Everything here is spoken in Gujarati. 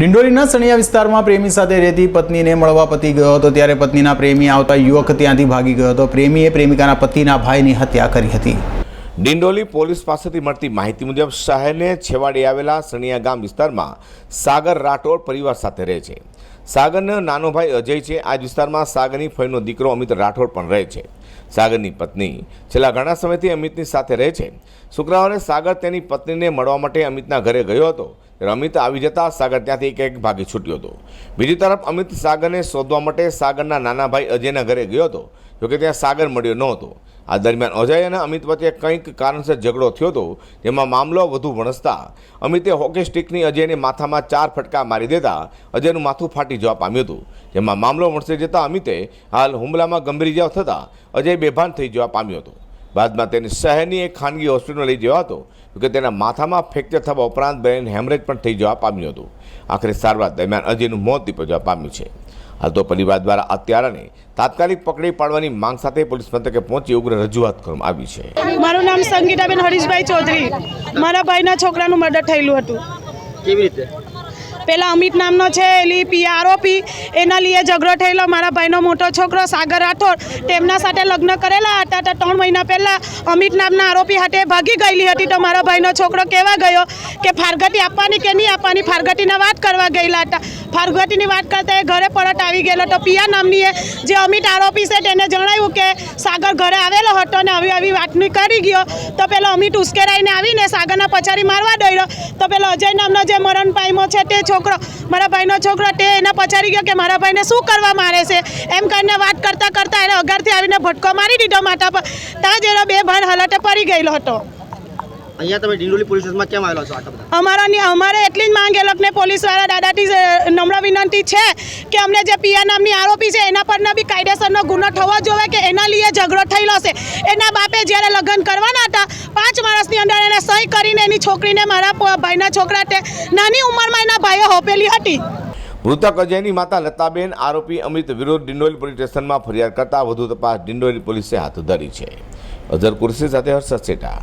ડિંડોલીના સણિયા વિસ્તારમાં પ્રેમી સાથે રહેતી પત્નીને મળવા પતિ ગયો હતો. ત્યારે પત્નીના પ્રેમી આવતા યુવક ત્યાંથી ભાગી ગયો હતો. પ્રેમીએ પ્રેમિકાના પતિના ભાઈની હત્યા કરી હતી. ડિંડોલી પોલીસ પાસેથી મળતી માહિતી મુજબ શહેરને છેવાડે આવેલા સણિયા ગામ વિસ્તારમાં સાગર રાઠોડ પરિવાર સાથે રહે છે. સાગરનો નાનો ભાઈ અજય છે. આ વિસ્તારમાં સાગરની ફઈનો દીકરો અમિત રાઠોડ પણ રહે છે. સાગરની પત્ની. છેલ્લા ઘણા સમયથી અમિતની સાથે રહે છે. શુક્રવારે સાગર તેની પત્નીને મળવા માટે અમિતના ઘરે ગયો હતો. ત્યારે અમિત આવી જતા સાગર ત્યાંથી એક એક ભાગી છૂટ્યો હતો. બીજી તરફ અમિત સાગરને શોધવા માટે સાગરના નાના ભાઈ અજયના ઘરે ગયો હતો, જોકે ત્યાં સાગર મળ્યો ન હતો આ દરમિયાન અજય અને અમિત વચ્ચે કંઈક કારણસર ઝઘડો થયો હતો, જેમાં મામલો વધુ વણસતા અમિતે હોકી સ્ટિકની અજયને માથામાં ચાર ફટકા મારી દેતા અજયનું માથું ફાટી જવા પામ્યું હતું, જેમાં મામલો વણસી જતા અમિતે હાલ હુમલામાં ગંભીર ઇજાઓ થતાં અજય બેભાન થઈ જવા પામ્યો હતો. બાદમાં તેને શહેરની એક ખાનગી હોસ્પિટલ લઈ જવા હતો કે તેના માથામાં ફ્રેક્ચર થવા ઉપરાંત બ્રેન હેમરેજ પણ થઈ જવા પામ્યું હતું. આખરે સારવાર દરમિયાન અજયનું મોત નીપજવા પામ્યું છે. હાલ તો પરિવાર દ્વારા અત્યારને તાત્કાલિક પકડી પાડવાની માંગ સાથે પોલીસ મથકે પહોંચી ઉગ્ર રજૂઆત કરવામાં આવી છે. મારું નામ સંગીતાબેન હરીશભાઈ ચૌધરી. મારા ભાઈના છોકરાનું મર્ડર થયેલું હતું. કેવી રીતે? પેલા અમિત નામનો છે, એલી પી, આરોપી. એના લીએ ઝઘડો થયેલો. મારા ભાઈનો મોટો છોકરો સાગર રાઠોડ. તેમના સાથે લગ્ન કરેલા હતા તો ત્રણ મહિના પહેલાં અમિત નામના આરોપી હાથે ભાગી ગયેલી હતી તો મારા ભાઈનો છોકરો કહેવા ગયો? કે ફારગતી આપવાની કે નહીં આપવાની? ફારગતીના વાત કરવા ગયેલા હતા. ફારગતીની વાત કરતા એ ઘરે પરત આવી ગયેલો. તો પિયા નામની જે અમિત આરોપી છે, તેને સાગર ઘરે આવેલો હતો ને આવી આવી વાતની કરી ગયો. તો પેલો અમિત ઉશ્કેરાઈને આવીને સાગરના પછાડી મારવા દોડ્યો. તો પેલો અજય નામનો જે મરણ પાઈમો છે તે છોકરો, મારા ભાઈનો છોકરો તે એના પછાડી ગયો કે મારા ભાઈને શું કરવા મારે છે? એમ કરીને વાત કરતાં કરતાં એને અગારથી આવીને ભટકો મારી દીધો માથા પર. ત્યાં જ એનો બે ભાઈ હલટે પડી ગયેલો હતો. અહીંયા તમે ડિંડોલી પોલીસ સ્ટેશનમાં કેમ આવેલા છો આટલા બધા? અમારાની અમારે એટલી જ માંગ એ લોકોને પોલીસવાળા દાદાથી નમ્ર વિનંતી છે કે અમને જે પિયા નામની આરોપી છે એના પરના બી કાયદેસરનો ગુનો થવો જોવે કે એના લીએ ઝઘડો થયેલો છે. એના બાપે જ્યારે લગ્ન કરવાના હતા પાંચ માણસની અંદર એને સહી કરીને એની છોકરીને મારા ભાઈના છોકરા તે નાની ઉંમરમાં એના ભાઈએ હોપેલી હતી. મૃતક અજયની માતા લતાબેન આરોપી અમિત વિરુદ્ધ ડિંડોલી પોલીસ સ્ટેશનમાં ફરિયાદ કરતા વધુ તપાસ ડિંડોલી પોલીસે હાથ ધરી છે. અઝર કુર્સી સાથે હર્ષદ સેટા